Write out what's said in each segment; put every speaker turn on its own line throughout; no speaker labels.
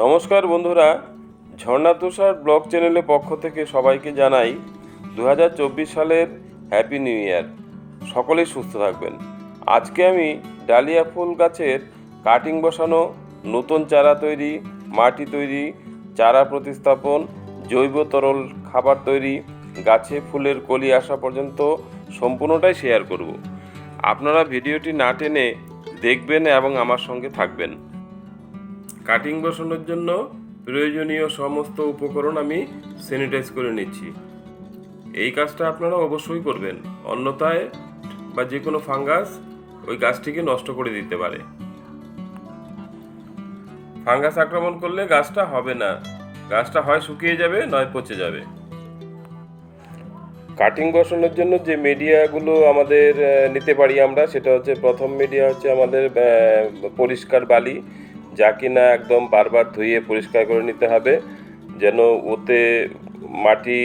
নমস্কার বন্ধুরা, ঝর্ণা তুষার ব্লগ চ্যানেলের পক্ষ থেকে সবাইকে জানাই দু হাজার চব্বিশ সালের হ্যাপি নিউ ইয়ার সকলেই সুস্থ থাকবেন। আজকে আমি ডালিয়া ফুল গাছের কাটিং বসানো, নতুন চারা তৈরি, মাটি তৈরি, চারা প্রতিস্থাপন, জৈব তরল খাবার তৈরি, গাছে ফুলের কলি আসা পর্যন্ত সম্পূর্ণটাই শেয়ার করব। আপনারা ভিডিওটি না টেনে দেখবেন এবং আমার সঙ্গে থাকবেন। কাটিং বসানোর জন্য প্রয়োজনীয় সমস্ত উপকরণ আমি স্যানিটাইজ করে নিচ্ছি। এই কাজটা আপনারা অবশ্যই করবেন। অন্যথায় বা যে কোনো ফাঙ্গাস ওই গাছটিকে নষ্ট করে দিতে পারে। ফাঙ্গাস আক্রমণ করলে গাছটা হবে না। গাছটা হয় শুকিয়ে যাবে, নয় পচে যাবে। কাটিং বসানোর জন্য যে মিডিয়াগুলো আমাদের নিতে পারি আমরা, সেটা হচ্ছে প্রথম মিডিয়া হচ্ছে আমাদের পরিষ্কার বালি। যা কিনা একদম বারবার ধুয়ে পরিষ্কার করে নিতে হবে, যেন ওতে মাটি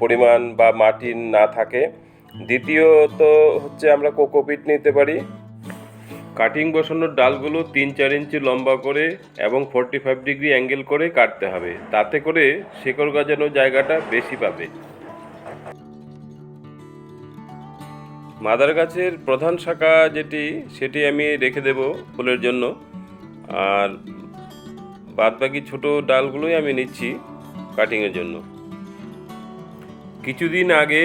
পরিমাণ বা মাটি না থাকে। দ্বিতীয়ত হচ্ছে আমরা কোকোপিট নিতে পারি। কাটিং বসানোর ডালগুলো তিন চার ইঞ্চি লম্বা করে এবং ফোরটি ফাইভ ডিগ্রি অ্যাঙ্গেল করে কাটতে হবে। তাতে করে শেকড় গজানোর জায়গাটা বেশি পাবে। মাদার গাছের প্রধান শাখা যেটি, সেটি আমি রেখে দেব ফুলের জন্য। আর বাদবাকি ছোট ডালগুলোই আমি নিচ্ছি কাটিংয়ের জন্য। কিছুদিন আগে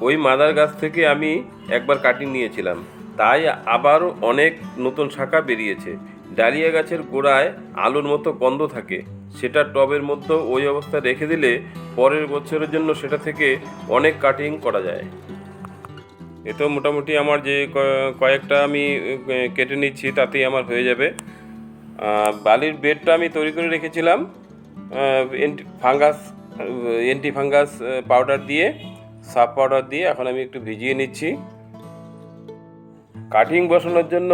ওই মাদার গাছ থেকে আমি একবার কাটিং নিয়েছিলাম। তাই আবার অনেক নতুন শাখা বেরিয়েছে। ডালিয়া গাছের গোড়ায় আলুর মতো গন্ধ থাকে। সেটা টবের মধ্যে ওই অবস্থায় রেখে দিলে পরের বছরের জন্য সেটা থেকে অনেক কাটিং করা যায়। এ তো মোটামুটি আমার যে কয়েকটা আমি কেটে নিচ্ছি, তাতেই আমার হয়ে যাবে। বালির বেডটা আমি তৈরি করে রেখেছিলাম anti fungus anti fungus powder দিয়ে সাব পাউডার দিয়ে এখন আমি একটু ভিজিয়ে নিচ্ছি। কাটিং বসানোর জন্য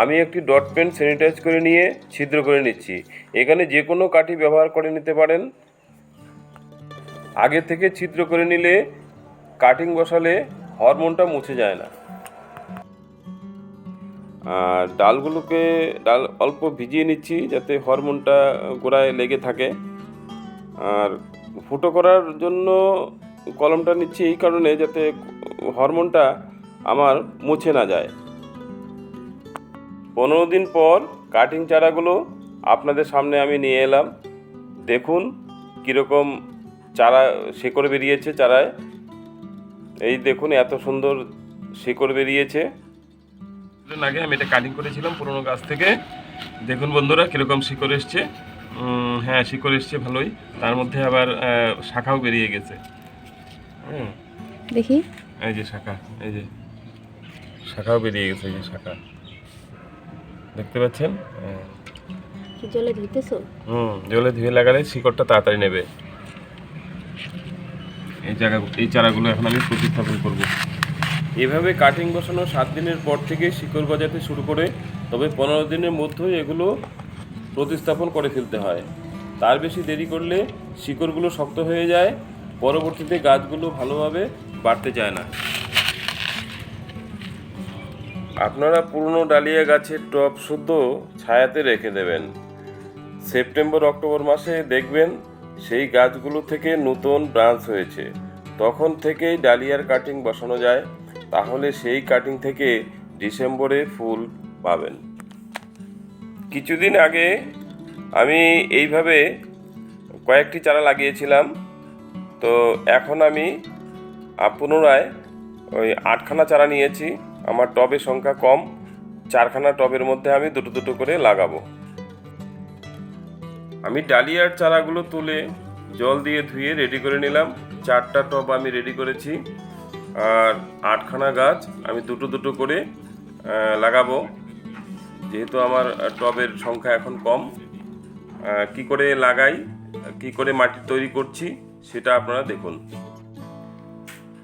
আমি একটি ডট পেন স্যানিটাইজ করে নিয়ে ছিদ্র করে নিচ্ছি। এখানে যে কোনো কাঠি ব্যবহার করে নিতে পারেন। আগে থেকে ছিদ্র করে নিলে কাটিং বসালে হরমোনটা মুছে যায় না। আর ডালগুলোকে ডাল অল্প ভিজিয়ে নিচ্ছি যাতে হরমোনটা গোড়ায় লেগে থাকে। আর ফুটো করার জন্য কলমটা নিচ্ছি এই কারণে যাতে হরমোনটা আমার মুছে না যায়। পনেরো দিন পর কাটিং চারাগুলো আপনাদের সামনে আমি নিয়ে এলাম। দেখুন কীরকম চারা শেকড় বেরিয়েছে চারায়। এই দেখুন এত সুন্দর শিকড় বেরিয়েছে। কিছুদিন আগে আমি এটা কাটিং করেছিলাম পুরোনো গাছ থেকে। দেখুন বন্ধুরা কীরকম শিকড় এসছে। হ্যাঁ শিকড় এসছে ভালোই। তার মধ্যে আবার শাখাও বেরিয়ে গেছে।
দেখি।
এই যে শাখা এই যে। শাখাও বেরিয়ে গেছে এই যে শাখা। দেখতে পাচ্ছেন? হ্যাঁ।
কি জলে ধুইতেছো?
হুম জলে ধুয়ে লাগালে শিকড়টা তাড়াতাড়ি নেবে। এই জায়গা এই চারাগুলো এখন আমি প্রতিস্থাপন করব। এভাবে কাটিং বসানো সাত দিনের পর থেকে শিকড় গজাতে শুরু করে, তবে পনেরো দিনের মধ্যেই এগুলো প্রতিস্থাপন করে ফেলতে হয়। তার বেশি দেরি করলে শিকড়গুলো শক্ত হয়ে যায়, পরবর্তীতে গাছগুলো ভালোভাবে বাড়তে চায় না। আপনারা পুরনো ডালিয়া গাছের টব শুদ্ধ ছায়াতে রেখে দেবেন। সেপ্টেম্বর, অক্টোবর মাসে দেখবেন সেই গাছগুলো থেকে নতুন ব্রাঞ্চ হয়েছে। তখন থেকেই ডালিয়ার কাটিং বসানো যায়। তাহলে সেই কাটিং থেকে ডিসেম্বরে ফুল পাবেন। কিছুদিন আগে আমি এইভাবে কয়েকটি চারা লাগিয়েছিলাম, তো এখন আমি পুনরায় ওই আটখানা চারা নিয়েছি। আমার টবের সংখ্যা কম, চারখানা টবের মধ্যে আমি দুটো দুটো করে লাগাবো। আমি ডালিয়ার চারাগুলো তুলে জল দিয়ে ধুয়ে রেডি করে নিলাম। চারটা টব আমি রেডি করেছি। আর আটখানা গাছ আমি দুটো দুটো করে লাগাবো। যেহেতু আমার টবের সংখ্যা এখন কম কি করে লাগাই, কি করে মাটি তৈরি করছি সেটা আপনারা দেখুন।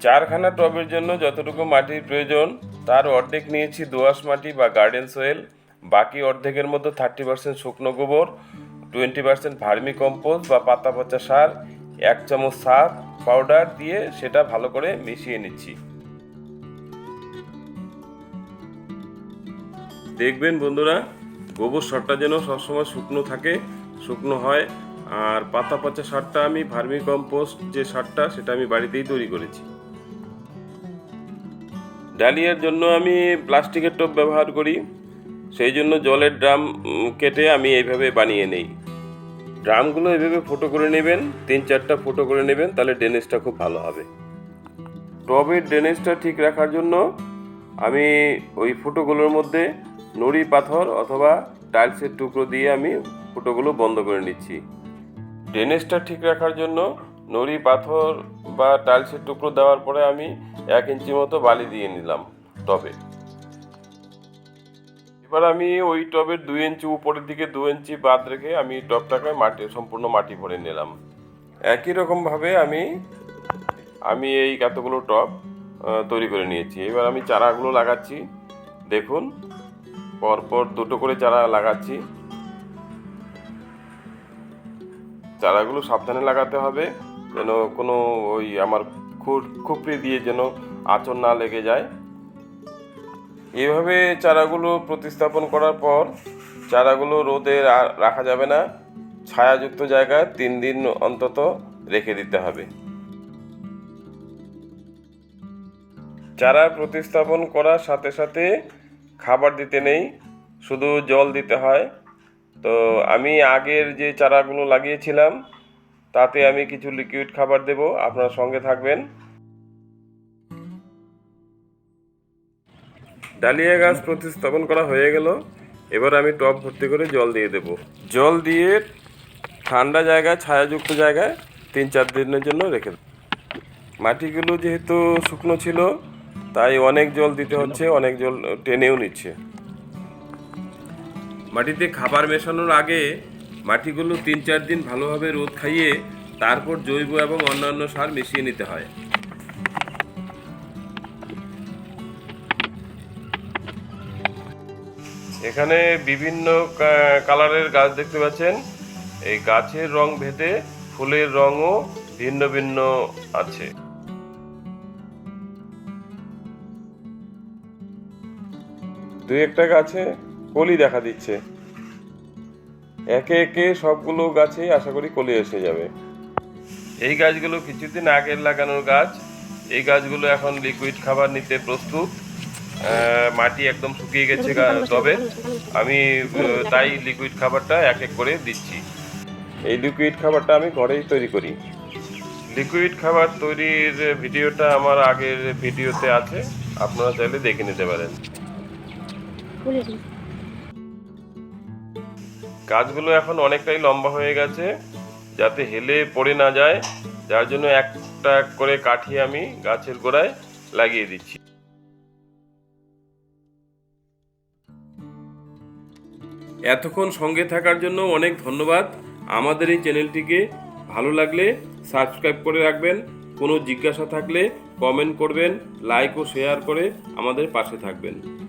চারখানা টবের জন্য যতটুকু মাটির প্রয়োজন, তার অর্ধেক নিয়েছি দোআঁশ মাটি বা গার্ডেন সোয়েল। বাকি অর্ধেকের মধ্যে থার্টি পার্সেন্ট শুকনো গোবর, টোয়েন্টি পার্সেন্ট ভার্মি কম্পোস্ট বা পাতা পচা সার, এক চামচ সার পাউডার দিয়ে সেটা ভালো করে মিশিয়ে নিচ্ছি। দেখবেন বন্ধুরা, গোবর সারটা যেন সবসময় শুকনো থাকে, শুকনো হয়, আর পাতা পচা সারটা আমি ভার্মি কম্পোস্ট যে সারটা, সেটা আমি বাড়িতেই তৈরি করেছি। ডালিয়ার জন্য আমি প্লাস্টিকের টোপ ব্যবহার করি, সেই জন্য জলের ড্রাম কেটে আমি এইভাবে বানিয়ে নেই। ড্রামগুলো এভাবে ফুটো করে নেবেন, তিন চারটা ফুটো করে নেবেন, তাহলে ড্রেনেজটা খুব ভালো হবে। টবের ড্রেনেজটা ঠিক রাখার জন্য আমি ওই ফুটোগুলোর মধ্যে নুড়ি পাথর অথবা টাইলসের টুকরো দিয়ে আমি ফুটোগুলো বন্ধ করে নিচ্ছি। ড্রেনেজটা ঠিক রাখার জন্য নুড়ি পাথর বা টাইলসের টুকরো দেওয়ার পরে আমি এক ইঞ্চি মতো বালি দিয়ে নিলাম টবে। এবার আমি ওই টবের দুই ইঞ্চি উপরের দিকে দু ইঞ্চি বাদ রেখে আমি টবটাকে মাটি, সম্পূর্ণ মাটি ভরে নিলাম। একই রকমভাবে আমি আমি এই এতগুলো টব তৈরি করে নিয়েছি। এবার আমি চারাগুলো লাগাচ্ছি। দেখুন, পরপর দুটো করে চারা লাগাচ্ছি। চারাগুলো সাবধানে লাগাতে হবে, যেন কোনো ওই আমার খুপড়ি দিয়ে যেন আঁচড় না লেগে যায়। এইভাবে চারাগুলো প্রতিস্থাপন করার পর চারাগুলো রোদে রাখা যাবে না। ছায়াযুক্ত জায়গায় তিন দিন অন্তত রেখে দিতে হবে। চারা প্রতিস্থাপন করার সাথে সাথে খাবার দিতে নেই, শুধু জল দিতে হয়। তো আমি আগের যে চারাগুলো লাগিয়েছিলাম, তাতে আমি কিছু লিকুইড খাবার দেব, আপনার সঙ্গে থাকবেন। ডালিয়া গাছ প্রতিস্থাপন করা হয়ে গেল। এবার আমি টব ভর্তি করে জল দিয়ে দেব। জল দিয়ে ঠান্ডা জায়গায়, ছায়াযুক্ত জায়গায় তিন চার দিনের জন্য রেখে মাটিগুলো যেহেতু শুকনো ছিল, তাই অনেক জল দিতে হচ্ছে, অনেক জল টেনেও নিচ্ছে। মাটিতে খাবার মেশানোর আগে মাটিগুলো তিন চার দিন ভালোভাবে রোদ খাইয়ে তারপর জৈব এবং অন্যান্য সার মিশিয়ে নিতে হয়। এখানে বিভিন্ন কালারের গাছ দেখতে পাচ্ছেন। এই গাছের রং ভেদে ফুলের রঙও ভিন্ন ভিন্ন আছে। দুই একটা গাছে কলি দেখা দিচ্ছে। একে একে সবগুলো গাছে আশা করি কলি এসে যাবে। এই গাছগুলো কিছুদিন আগের লাগানোর গাছ। এই গাছগুলো এখন লিকুইড খাবার নিতে প্রস্তুত। মাটি একদম শুকিয়ে গেছে তবে। আমি তাই লিকুইড খাবারটা এক এক করে দিচ্ছি। এই লিকুইড খাবারটা আমি ঘরেই তৈরি করি। লিকুইড খাবার তৈরির ভিডিওটা আমার আগের ভিডিওতে আছে। আপনারা চাইলে দেখে নিতে পারেন। গাছগুলো এখন অনেকটাই লম্বা হয়ে গেছে যাতে হেলে পড়ে না যায়। যার জন্য একটা করে কাঠি আমি গাছের গোড়ায় লাগিয়ে দিচ্ছি। এতক্ষণ সঙ্গে থাকার জন্য অনেক ধন্যবাদ। আমাদের এই চ্যানেলটিকে ভালো লাগলে সাবস্ক্রাইব করে রাখবেন। কোনো জিজ্ঞাসা থাকলে কমেন্ট করবেন, লাইক ও শেয়ার করে আমাদের পাশে থাকবেন।